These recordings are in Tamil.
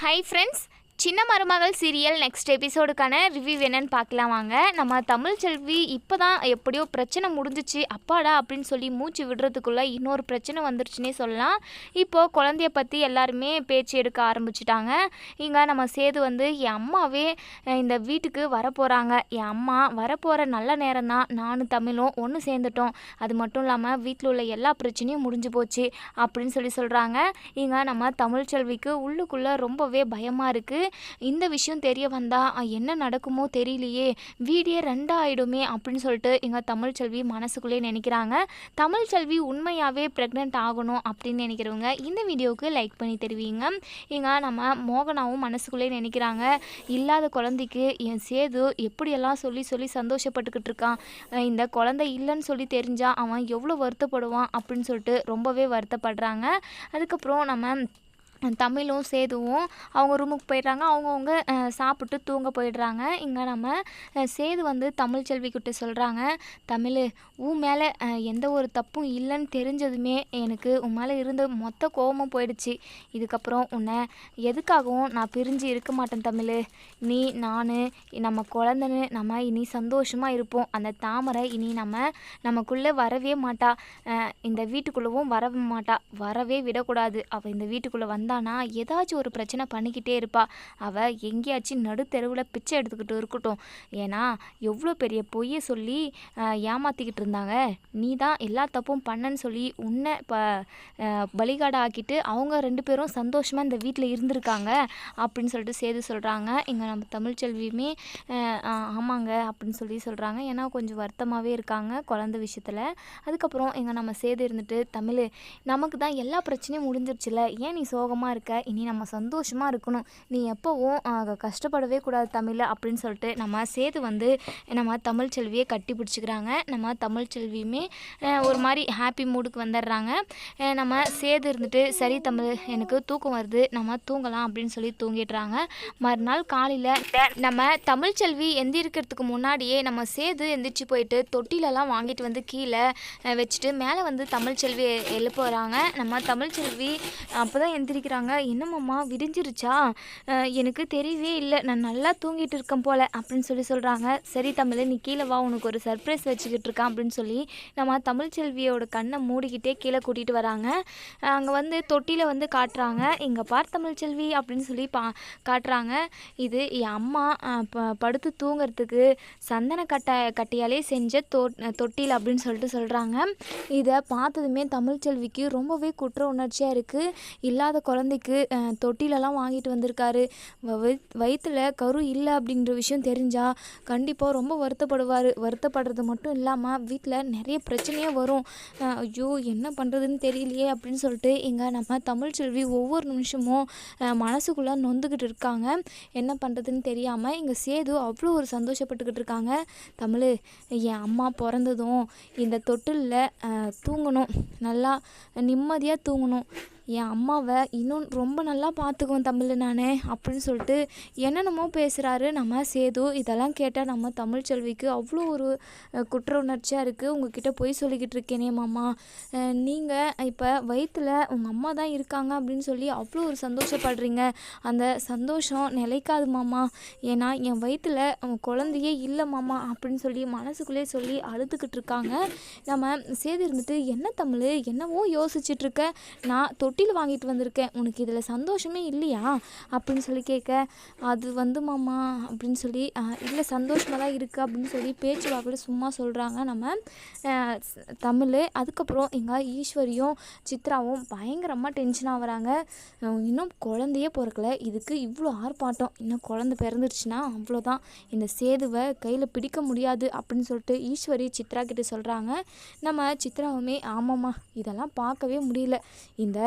ஹாய் ஃப்ரெண்ட்ஸ் சின்ன மருமகள் சீரியல் நெக்ஸ்ட் எபிசோடுக்கான ரிவ்யூ என்னன்னு பார்க்கலாம் வாங்க. நம்ம தமிழ் செல்வி இப்போ தான் எப்படியோ பிரச்சனை முடிஞ்சிச்சு அப்பாடா அப்படின்னு சொல்லி மூச்சு விடுறதுக்குள்ளே இன்னொரு பிரச்சனை வந்துருச்சுன்னே சொல்லலாம். இப்போது குழந்தைய பற்றி எல்லாருமே பேச்சு எடுக்க ஆரம்பிச்சிட்டாங்க. இங்கே நம்ம சேது வந்து என் அம்மாவே இந்த வீட்டுக்கு வரப்போகிறாங்க என் அம்மா வரப்போகிற நல்ல நேரம் தான் நானும் தமிழும் ஒன்று சேர்ந்துட்டோம். அது மட்டும் இல்லாமல் வீட்டில் உள்ள எல்லா பிரச்சனையும் முடிஞ்சு போச்சு அப்படின்னு சொல்லி சொல்கிறாங்க இங்கே நம்ம தமிழ் செல்விக்கு உள்ளுக்குள்ளே ரொம்பவே பயமாக இருக்குது இந்த விஷயம் தெரிய வந்தால் என்ன நடக்குமோ தெரியலையே வீடியோ ரெண்டாயிடுமே அப்படின்னு சொல்லிட்டு எங்கள் தமிழ் செல்வி மனசுக்குள்ளே நினைக்கிறாங்க. தமிழ் செல்வி உண்மையாகவே ப்ரெக்னென்ட் ஆகணும் அப்படின்னு நினைக்கிறவங்க இந்த வீடியோவுக்கு லைக் பண்ணி தருவீங்க. எங்கள் நம்ம மோகனாவும் மனசுக்குள்ளே நினைக்கிறாங்க இல்லாத குழந்தைக்கு என் சேது எப்படியெல்லாம் சொல்லி சொல்லி சந்தோஷப்பட்டுக்கிட்டு இருக்கான் இந்த குழந்தை இல்லைன்னு சொல்லி தெரிஞ்சால் அவன் எவ்வளோ வருத்தப்படுவான் அப்படின்னு சொல்லிட்டு ரொம்பவே வருத்தப்படுறாங்க. அதுக்கப்புறம் நம்ம தமிழும் சேதுவும் அவங்க ரூமுக்கு போயிடுறாங்க. அவங்கவுங்க சாப்பிட்டு தூங்க போயிடுறாங்க. இங்கே நம்ம சேது வந்து தமிழ் செல்விக்கிட்ட சொல்கிறாங்க தமிழ் உன் மேலே எந்த ஒரு தப்பும் இல்லைன்னு தெரிஞ்சதுமே எனக்கு உன் மேலே இருந்த மொத்த கோபமும் போயிடுச்சு. இதுக்கப்புறம் உன்னை எதுக்காகவும் நான் பிரிஞ்சு இருக்க மாட்டேன் தமிழ். நீ நான் நம்ம குழந்தைன்னு நம்ம இனி சந்தோஷமாக இருப்போம். அந்த தாமரை இனி நம்ம நமக்குள்ளே வரவே மாட்டா. இந்த வீட்டுக்குள்ளவும் வர மாட்டா. வரவே விடக்கூடாது. அவள் இந்த வீட்டுக்குள்ளே வந்தானா? ஏதாச்சும் ஒரு பிரச்சனை பண்ணிக்கிட்டே இருப்பா. அவள் எங்கேயாச்சும் நடு தெருவில் பிச்சை எடுத்துக்கிட்டு இருக்கட்டும். ஏன்னா எவ்வளோ பெரிய பொய்யை சொல்லி ஏமாற்றிக்கிட்டு ஏமாத்திக்கிட்டு இருந்தாங்க. நீ தான் எல்லா தப்பும் பண்ணன்னு சொல்லி உன்னை இப்போ பலிகாடை ஆக்கிட்டு அவங்க ரெண்டு பேரும் சந்தோஷமாக இந்த வீட்டில் இருந்திருக்காங்க அப்படின்னு சொல்லிட்டு சேது சொல்கிறாங்க இங்கே நம்ம தமிழ்ச்செல்வியுமே ஆமாங்க அப்படின்னு சொல்லி சொல்கிறாங்க ஏன்னா கொஞ்சம் வருத்தமாகவே இருக்காங்க குழந்த விஷயத்தில். அதுக்கப்புறம் இங்கே நம்ம சேது இருந்துட்டு தமிழ் நமக்கு தான் எல்லா பிரச்சனையும் முடிஞ்சிருச்சுல. ஏன் நீ சோகமாக இருக்க இனி நம்ம சந்தோஷமாக இருக்கணும். நீ எப்போவும் கஷ்டப்படவே கூடாது தமிழ் அப்படின்னு சொல்லிட்டு நம்ம சேது வந்து நம்ம தமிழ் செல்வியை கட்டி பிடிச்சிக்கிறாங்க. நம்ம தமிழ் செல்வியுமே ஒரு மாதிரி ஹாப்பி மூடுக்கு வந்துடுறாங்க. நம்ம சேது இருந்துட்டு சரி தமிழ் எனக்கு தூக்கம் வருது நம்ம தூங்கலாம் அப்படின்னு சொல்லி தூங்கிடுறாங்க. மறுநாள் காலையில் நம்ம தமிழ் செல்வி எந்திரிக்கிறதுக்கு முன்னாடியே நம்ம சேது எந்திரிச்சு போயிட்டு தொட்டிலெல்லாம் வாங்கிட்டு வந்து கீழே வச்சுட்டு மேலே வந்து தமிழ் செல்வி எழுப்புறாங்க. நம்ம தமிழ் செல்வி அப்போ தான் எந்திரிக்கிறாங்க. என்னம்மாம்மா விடிஞ்சிருச்சா? எனக்கு தெரியவே இல்லை. நான் நல்லா தூங்கிட்டு இருக்கேன் போல அப்படின்னு சொல்லி சொல்கிறாங்க சரி தமிழ் நீ கீழே வா. உனக்கு ஒரு சர்ப்ரைஸ் வச்சுக்கிட்டு இருக்கான் அப்படின்னு சொல்லி நம்ம தமிழ் செல்வியோட கண்ணை மூடிக்கிட்டே கீழே கூட்டிகிட்டு வராங்க. அங்கே வந்து தொட்டியில் வந்து காட்டுறாங்க. இங்கே பார் தமிழ் செல்வி அப்படின்னு சொல்லி பா காட்டுறாங்க. இது என் அம்மா படுத்து தூங்கிறதுக்கு சந்தன கட்டை கட்டையாலே செஞ்ச தொ தொட்டில் அப்படின்னு சொல்லிட்டு சொல்கிறாங்க இதை பார்த்ததுமே தமிழ்ச்செல்விக்கு ரொம்பவே குற்ற உணர்ச்சியாக இருக்குது இல்லாத குழந்தைக்கு தொட்டிலெல்லாம் வாங்கிட்டு வந்திருக்காரு. வயிற்றில் கரு இல்லை அப்படின்ற விஷயம் தெரிஞ்சால் கண்டிப்பாக ரொம்ப வருத்தப்படுவார். வருத்தப்படுறது மட்டும் இல்லாமல் வீட்டில் நிறைய பிரச்சனையே வரும். ஐயோ என்ன பண்ணுறதுன்னு தெரியலையே அப்படின்னு சொல்லிட்டு இங்கே நம்ம தமிழ்ச்செல்வி ஒவ்வொரு நிமிஷமும் மனசுக்குள்ளே நொந்துக்கிட்டு இருக்காங்க. என்ன பண்ணுறதுன்னு தெரியாமல் இங்கே சேது அவ்வளோ ஒரு சந்தோஷப்பட்டுக்கிட்டு இருக்காங்க. தமிழ் என் அம்மா பிறந்ததும் இந்த தொட்டிலில் தூங்கணும். நல்லா நிம்மதியாக தூங்கணும். என் அம்மாவை இன்னும் ரொம்ப நல்லா பார்த்துக்குவேன் தமிழ் நான் அப்படின்னு சொல்லிட்டு என்னென்னமோ பேசுகிறாரு நம்ம சேது இதெல்லாம் கேட்டால் நம்ம தமிழ் செல்விக்கு அவ்வளோ ஒரு குற்ற உணர்ச்சியாக இருக்குது உங்ககிட்ட போய் சொல்லிக்கிட்டு இருக்கேனே மாமா. நீங்கள் இப்போ வயிற்றில் உங்கள் அம்மா தான் இருக்காங்க அப்படின்னு சொல்லி அவ்வளோ ஒரு சந்தோஷப்படுறீங்க. அந்த சந்தோஷம் நிலைக்காது மாமா. ஏன்னா என் வயிற்றில் குழந்தையே இல்லை மாமா அப்படின்னு சொல்லி மனசுக்குள்ளே சொல்லி அழுதுகிட்டு இருக்காங்க. நம்ம சேது இருந்துட்டு என்ன தமிழ்? என்னவோ யோசிச்சுட்ருக்க நான் நான் தொட்டில் வாங்கிட்டு வந்திருக்கேன். உனக்கு இதில் சந்தோஷமே இல்லையா? அப்படின்னு சொல்லி கேட்க அது வந்து மாமா அப்படின்னு சொல்லி இல்லை சந்தோஷமாக தான் இருக்குது அப்படின்னு சொல்லி பேச்சு வாக்கில் சும்மா சொல்கிறாங்க நம்ம தமிழ். அதுக்கப்புறம் எங்கள் ஈஸ்வரியும் சித்ராவும் பயங்கரமாக டென்ஷன் ஆகுறாங்க இன்னும் குழந்தையே பிறக்கல. இதுக்கு இவ்வளோ ஆர்ப்பாட்டம். இன்னும் குழந்தை பிறந்துருச்சுன்னா அவ்வளோதான். இந்த சேதுவை கையில் பிடிக்க முடியாது அப்படின்னு சொல்லிட்டு ஈஸ்வரி சித்ரா கிட்ட சொல்கிறாங்க நம்ம சித்ராவுமே ஆமாம்மா இதெல்லாம் பார்க்கவே முடியல. இந்த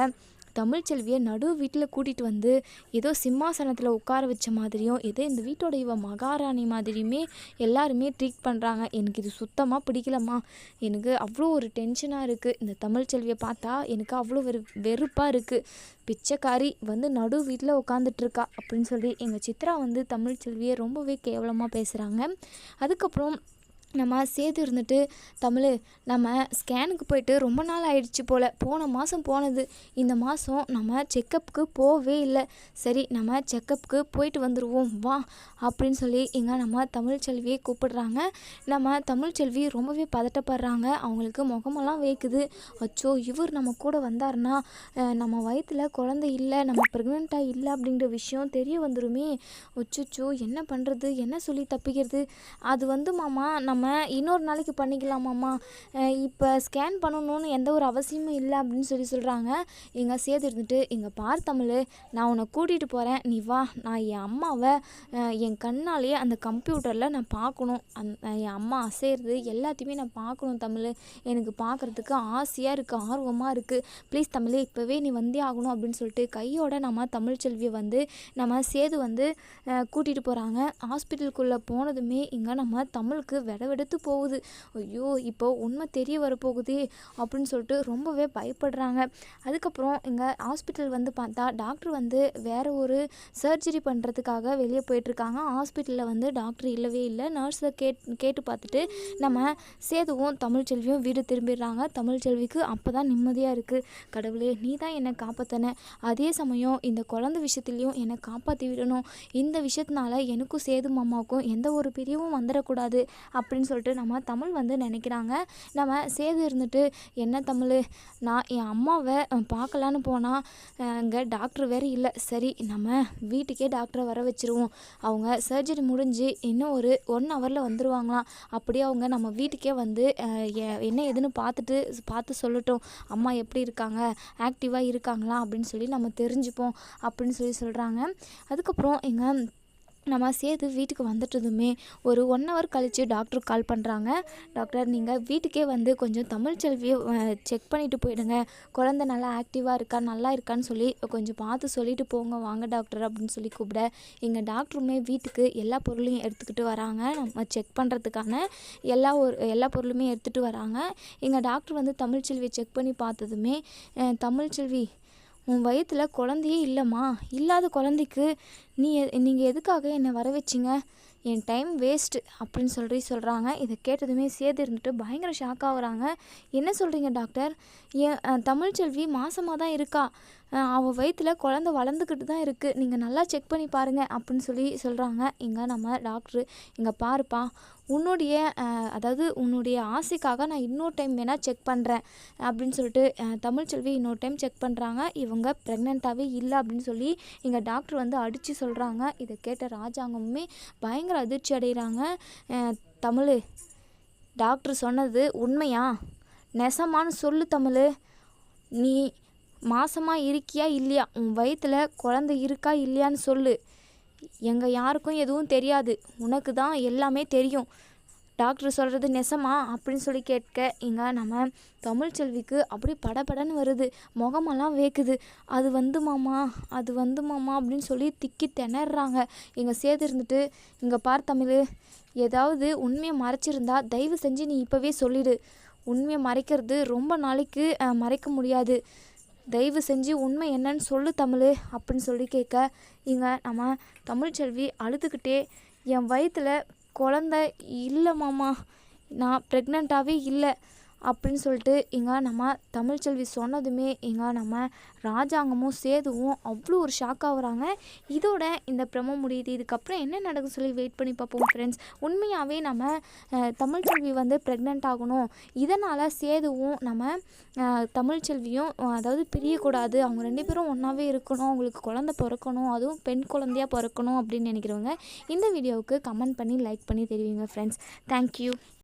தமிழ்ச்செல்வியை நடு வீட்டில் கூட்டிகிட்டு வந்து ஏதோ சிம்மாசனத்தில் உட்கார வச்ச மாதிரியும் ஏதோ இந்த வீட்டோட இவ மகாராணி மாதிரியுமே எல்லாருமே ட்ரீட் பண்ணுறாங்க எனக்கு இது சுத்தமாக பிடிக்கலம்மா. எனக்கு அவ்வளோ ஒரு டென்ஷனாக இருக்குது இந்த தமிழ்ச்செல்வியை பார்த்தா எனக்கு அவ்வளோ வெறு வெறுப்பாக இருக்குது பிச்சைக்காரி வந்து நடு வீட்டில் உட்காந்துட்ருக்கா அப்படின்னு சொல்லி எங்கள் சித்ரா வந்து தமிழ்ச்செல்வியை ரொம்பவே கேவலமாக பேசுகிறாங்க அதுக்கப்புறம் நம்ம சேர்த்து இருந்துட்டு தமிழ் நம்ம ஸ்கேனுக்கு போயிட்டு ரொம்ப நாள் ஆயிடுச்சு போல். போன மாதம் போனது. இந்த மாதம் நம்ம செக்கப்புக்கு போகவே இல்லை. சரி நம்ம செக்கப்புக்கு போயிட்டு வந்துடுவோம் வா அப்படின்னு சொல்லி இங்கே நம்ம தமிழ்ச்செல்வியை கூப்பிடுறாங்க. நம்ம தமிழ்ச்செல்வி ரொம்பவே பதட்டப்படுறாங்க. அவங்களுக்கு முகமெல்லாம் வேக்குது. அச்சோ இவர் நம்ம கூட வந்தாருன்னா நம்ம வயித்துல குழந்தை இல்லை நம்ம ப்ரெக்னெண்ட்டாக இல்லை அப்படிங்கிற விஷயம் தெரிய வந்துருமே. அச்சோ என்ன பண்ணுறது என்ன சொல்லி தப்பிக்கிறது? அது வந்து மாமா நம்ம இன்னொரு நாளைக்கு பண்ணிக்கலாமாம்மா? இப்போ ஸ்கேன் பண்ணணும்னு எந்த ஒரு அவசியமும் இல்லை அப்படின்னு சொல்லி சொல்கிறாங்க எங்கள் சேது இருந்துட்டு இங்கே பார் தமிழ் நான் உன்னை கூட்டிகிட்டு போகிறேன் நீ வா. நான் என் அம்மாவை என் கண்ணாலேயே அந்த கம்ப்யூட்டரில் நான் பார்க்கணும். அந் என் அம்மா அசைகிறது எல்லாத்தையுமே நான் பார்க்கணும் தமிழ். எனக்கு பார்க்குறதுக்கு ஆசையாக இருக்குது ஆர்வமாக இருக்குது ப்ளீஸ் தமிழ் இப்போவே நீ வந்தே ஆகணும் அப்படின்னு சொல்லிட்டு கையோட நம்ம தமிழ்ச்செல்வியை வந்து நம்ம சேது வந்து கூட்டிகிட்டு போகிறாங்க ஹாஸ்பிட்டலுக்குள்ளே போனதுமே இங்கே நம்ம தமிழுக்கு விடவெடுத்து போகுது. ஐயோ இப்போ உண்மை தெரிய வரப்போகுதே அப்படின்னு சொல்லிட்டு ரொம்பவே பயப்படுறாங்க. அதுக்கப்புறம் இங்கே ஹாஸ்பிட்டல் வந்து பார்த்தா டாக்டர் வந்து வேற ஒரு சர்ஜரி பண்ணுறதுக்காக வெளியே போயிட்டுருக்காங்க. ஹாஸ்பிட்டலில் வந்து டாக்டர் இல்லவே இல்லை. நர்ஸை கேட் கேட்டு பார்த்துட்டு நம்ம சேதுவும் தமிழ்ச்செல்வியும் வீடு திரும்பிடுறாங்க. தமிழ்ச்செல்விக்கு அப்போ தான் நிம்மதியாக இருக்குது கடவுளே நீ தான் என்னை காப்பாற்றின அதே சமயம் இந்த குழந்தை விஷயத்துலையும் என்னை காப்பாற்றி விடணும். இந்த விஷயத்தினால எனக்கும் சேது மாமாவுக்கும் எந்த ஒரு பிரிவும் வந்துடக்கூடாது அப்படின்னு அப்படின்னு சொல்லிட்டு நம்ம தமிழ் வந்து நினைக்கிறாங்க. நம்ம சேது இருந்துட்டு என்ன தமிழ்? நான் என் அம்மாவை பார்க்கலான்னு போனால் அங்கே டாக்டர் வேறு இல்லை. சரி நம்ம வீட்டுக்கே டாக்டரை வர வச்சிருவோம். அவங்க சர்ஜரி முடிஞ்சு இன்னும் ஒரு ஒன் ஹவரில் வந்துடுவாங்களாம் அப்படியே அவங்க நம்ம வீட்டுக்கே வந்து என்ன ஏதுன்னு பார்த்துட்டு பார்த்து சொல்லட்டும். அம்மா எப்படி இருக்காங்க? ஆக்டிவாக இருக்காங்களா? அப்படின்னு சொல்லி நம்ம தெரிஞ்சுப்போம் அப்படின்னு சொல்லி சொல்கிறாங்க அதுக்கப்புறம் எங்கள் நம்ம சேது வீட்டுக்கு வந்துட்டதுமே ஒரு ஒன் ஹவர் கழித்து டாக்டர் கால் பண்ணுறாங்க டாக்டர் நீங்கள் வீட்டுக்கே வந்து கொஞ்சம் தமிழ்ச்செல்வியை செக் பண்ணிவிட்டு போயிடுங்க. குழந்த நல்லா ஆக்டிவாக இருக்கா நல்லா இருக்கான்னு சொல்லி கொஞ்சம் பார்த்து சொல்லிட்டு போங்க. வாங்க டாக்டர் அப்படின்னு சொல்லி கூப்பிட எங்கள் டாக்டருமே வீட்டுக்கு எல்லா பொருளையும் எடுத்துக்கிட்டு வராங்க. நம்ம செக் பண்ணுறதுக்கான எல்லா ஒரு எல்லா பொருளுமே எடுத்துகிட்டு வராங்க. எங்கள் டாக்டர் வந்து தமிழ்ச்செல்வியை செக் பண்ணி பார்த்ததுமே தமிழ்ச்செல்வி உன் வயித்துல குழந்தையே இல்லைம்மா. இல்லாத குழந்தைக்கு நீ நீங்கள் எதுக்காக என்னை வர வச்சிங்க என் டைம் வேஸ்ட்டு அப்படின்னு சொல்லி சொல்கிறாங்க இதை கேட்டதுமே சேர்ந்து இருந்துட்டு பயங்கர ஷாக் ஆகுறாங்க. என்ன சொல்கிறீங்க டாக்டர்? என் தமிழ்ச்செல்வி மாசமாக தான் இருக்கா. அவன் வயிற்றில் குழந்த வளர்ந்துக்கிட்டு தான் இருக்குது நீங்கள் நல்லா செக் பண்ணி பாருங்கள் அப்படின்னு சொல்லி சொல்கிறாங்க இங்கே நம்ம டாக்டரு. இங்கே பாருப்பா உன்னுடைய அதாவது உன்னுடைய ஆசைக்காக நான் இன்னொரு டைம் வேணால் செக் பண்ணுறேன் அப்படின்னு சொல்லிட்டு தமிழ்ச்செல்வி இன்னொரு டைம் செக் பண்ணுறாங்க இவங்க ப்ரெக்னெண்ட்டாகவே இல்லை அப்படின்னு சொல்லி எங்கள் டாக்டர் வந்து அடித்து சொல்கிறாங்க இதை கேட்ட ராஜாங்கமுமே பயங்கர அதிர்ச்சி அடைகிறாங்க தமிழ் டாக்டர் சொன்னது உண்மையா? நெசமான்னு சொல்லு தமிழ். நீ மாசமாக இருக்கியா இல்லையா? உன் வயிற்றில் குழந்தை இருக்கா இல்லையான்னு சொல்லு. எங்கள் யாருக்கும் எதுவும் தெரியாது. உனக்கு தான் எல்லாமே தெரியும். டாக்டர் சொல்கிறது நெசமா? அப்படின்னு சொல்லி கேட்க இங்கே நம்ம தமிழ்ச்செல்விக்கு அப்படி படபடன்னு வருது. முகமெல்லாம் வேக்குது. அது வந்து மாமா அது வந்து மாமா அப்படின்னு சொல்லி திக்கி திணறாங்க. இங்கே சேர்த்து இருந்துட்டு இங்கே பார் தமிழ் ஏதாவது உண்மையை மறைச்சிருந்தா தயவு செஞ்சு நீ இப்போவே சொல்லிடு. உண்மையை மறைக்கிறது ரொம்ப நாளைக்கு மறைக்க முடியாது. தயவு செஞ்சு உண்மை என்னன்னு சொல்லு தமிழ் அப்படின்னு சொல்லி கேட்க இங்கே நம்ம தமிழ்ச்செல்வி அழுதுகிட்டே என் வயித்துல குழந்த இல்லை மாமா. நான் ப்ரெக்னெண்ட்டாகவே இல்லை. அப்படின்னு சொல்லிட்டு இங்கே நம்ம தமிழ்ச்செல்வி சொன்னதுமே இங்கே நம்ம ராஜாங்கமும் சேதுவும் அவ்வளோ ஒரு ஷாக் ஆகுறாங்க இதோட இந்த ப்ரமோ முடியுது. இதுக்கப்புறம் என்ன நடக்கும் சொல்லி வெயிட் பண்ணி பார்ப்போம் ஃப்ரெண்ட்ஸ் உண்மையாகவே நம்ம தமிழ்ச்செல்வி வந்து ப்ரெக்னென்ட் ஆகணும். இதனால் சேதுவும் நம்ம தமிழ்ச்செல்வியும் அதாவது பிரியக்கூடாது. அவங்க ரெண்டு பேரும் ஒன்றாவே இருக்கணும். அவங்களுக்கு குழந்தை பிறக்கணும். அதுவும் பெண் குழந்தையாக பிறக்கணும் அப்படின்னு நினைக்கிறவங்க இந்த வீடியோவுக்கு கமெண்ட் பண்ணி லைக் பண்ணி தெரிவிங்க ஃப்ரெண்ட்ஸ் தேங்க்யூ